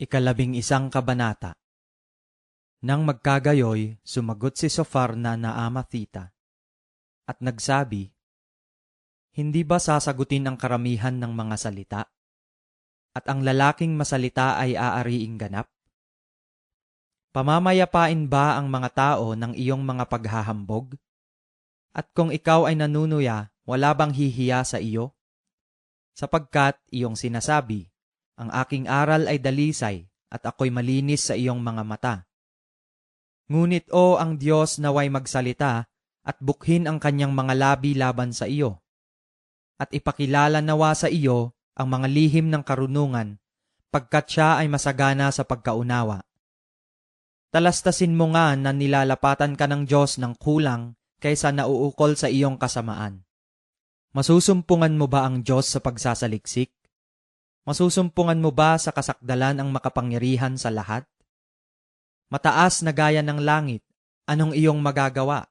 Ikalabing isang kabanata Nang magkagayoy, sumagot si Sofar na naamathita at nagsabi, Hindi ba sasagutin ang karamihan ng mga salita? At ang lalaking masalita ay aariing ganap? Pamamayapain ba ang mga tao ng iyong mga paghahambog? At kung ikaw ay nanunuya, wala bang hihiya sa iyo? Sapagkat iyong sinasabi, ang aking aral ay dalisay at ako'y malinis sa iyong mga mata. Ngunit o ang Diyos naway magsalita at bukhin ang kanyang mga labi laban sa iyo. At ipakilala nawa sa iyo ang mga lihim ng karunungan pagkat siya ay masagana sa pagkaunawa. Talastasin mo nga na nilalapatan ka ng Diyos ng kulang kaysa nauukol sa iyong kasamaan. Masusumpungan mo ba ang Diyos sa pagsasaliksik? Masusumpungan mo ba sa kasakdalan ang makapangyarihan sa lahat? Mataas na gaya ng langit, anong iyong magagawa?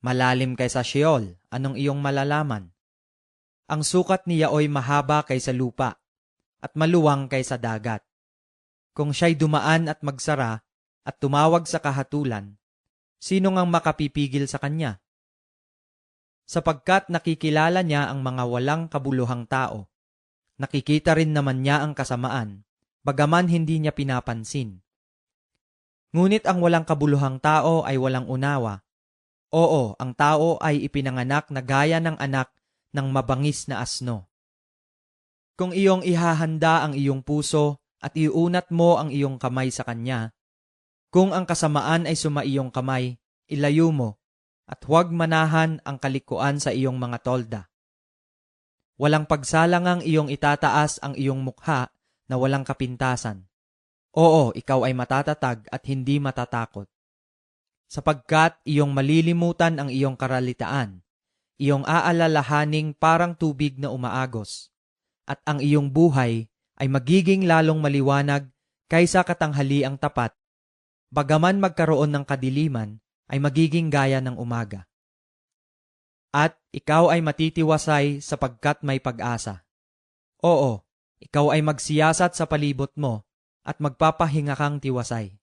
Malalim kaysa Sheol, anong iyong malalaman? Ang sukat niya oy mahaba kaysa lupa, at maluwang kaysa dagat. Kung siya'y dumaan at magsara, at tumawag sa kahatulan, sino ngang makapipigil sa kanya? Sapagkat nakikilala niya ang mga walang kabuluhang tao, nakikita rin naman niya ang kasamaan, bagaman hindi niya pinapansin. Ngunit ang walang kabuluhang tao ay walang unawa. Oo, ang tao ay ipinanganak na gaya ng anak ng mabangis na asno. Kung iyong ihahanda ang iyong puso at iunat mo ang iyong kamay sa kanya, kung ang kasamaan ay sumaiyong kamay, ilayo mo, at huwag manahan ang kalikuan sa iyong mga tolda. Walang pagsalangang iyong itataas ang iyong mukha na walang kapintasan. Oo, ikaw ay matatatag at hindi matatakot. Sapagkat iyong malilimutan ang iyong karalitaan, iyong aalalahaning parang tubig na umaagos, at ang iyong buhay ay magiging lalong maliwanag kaysa katanghali ang tapat bagaman magkaroon ng kadiliman, ay magiging gaya ng umaga. At ikaw ay matitiwasay sapagkat may pag-asa. Oo, ikaw ay magsiyasat sa palibot mo at magpapahinga kang tiwasay.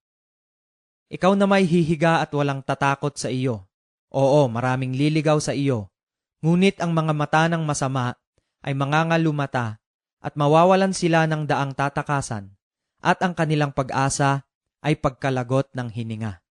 Ikaw na may hihiga at walang tatakot sa iyo. Oo, maraming liligaw sa iyo. Ngunit ang mga mata ng masama ay mangangalumata at mawawalan sila ng daang tatakasan at ang kanilang pag-asa ay pagkalagot ng hininga.